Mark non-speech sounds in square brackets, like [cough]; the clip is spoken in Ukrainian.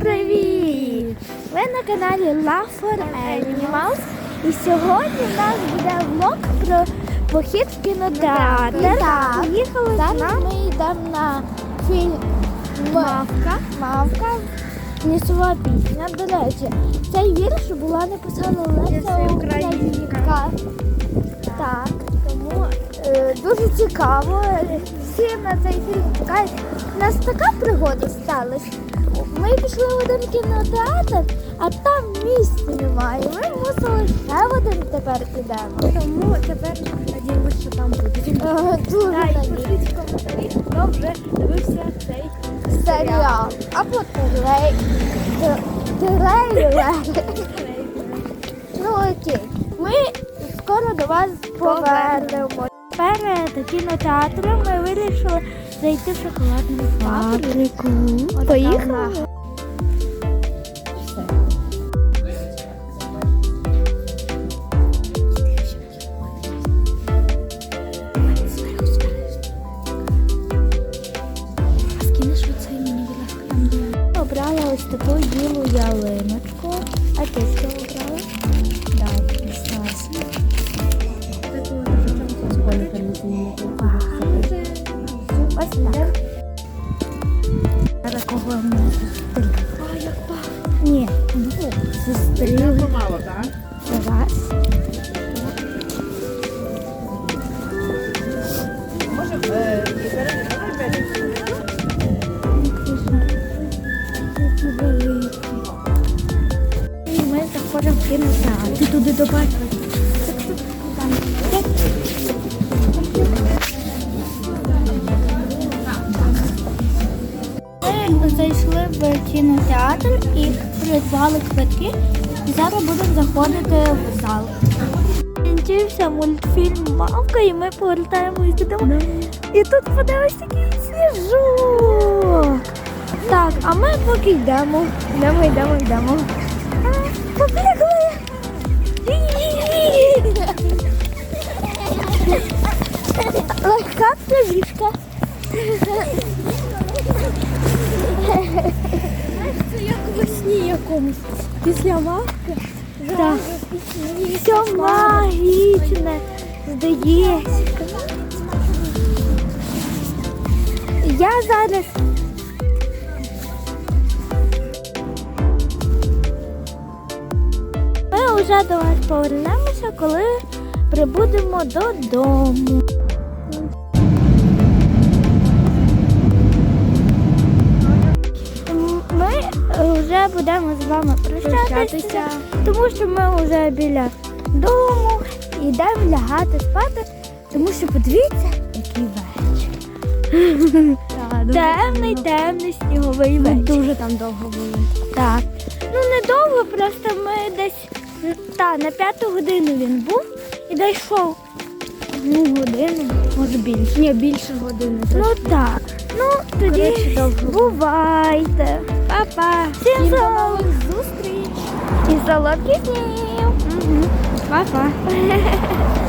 привіт! Ви на каналі Love for Animals. І сьогодні в нас буде влог про похід в кінотеатр. Поїхали з Зараз нами. ми йдемо на фільм Мавка. Мавка. Лісова пісня. До речі, цей вірш була написана Леся Українка. Так, тому е, дуже цікаво. Всі на цей фільм чекають. У нас така пригода сталася. Ми пішли в один кінотеатр, а там місця немає. Ми мусили ще в один тепер ідемо. Тому тепер надіємося, що там буде. Е, Дуже надіюсь. пишіть в коментарі, хто вже дивився цей серіал. Або трей... тр- трейлер. Ну окей. Ми скоро до вас повернемо. Перед кінотеатром ми вирішили зайти в шоколадну фабрику. Поїхали? Обрала ось таку білу ялиночку. А ти що обрала? Дай, Стас. Ось так. Зараз кого ми зустріли? А, як пахне. Ні, двох зустріли. Мало, так? Це раз. Може, е, і зараз давай беремо. І ми заходимо в кінотеатр. Ти туди добавь. Ми зайшли в кінотеатр і придбали квитки. І зараз будемо заходити в зал. Кінчився мультфільм Мавка, і ми повертаємось додому. І тут подивись який сніжок. Так, а ми поки йдемо. Йдемо, йдемо, йдемо. Побігли! Після мавки. Так. Все магічне, здається. Я зараз. Ми вже до вас повернемося, коли прибудемо додому. Вже будемо з вами прощатися, тому що ми вже біля дому йдемо лягати спати, тому що подивіться, який вечір. Темний, темний сніговий Ми дуже там довго були. Так. Ну недовго, просто ми десь та, на п'яту годину він був і дійшов одну годину, може більше. Ні, більше години. Ну так. Ну тоді Коротше, довго. бувайте. Па-па. Всім до нових зустріч. І солодких днів! Па-па. [laughs]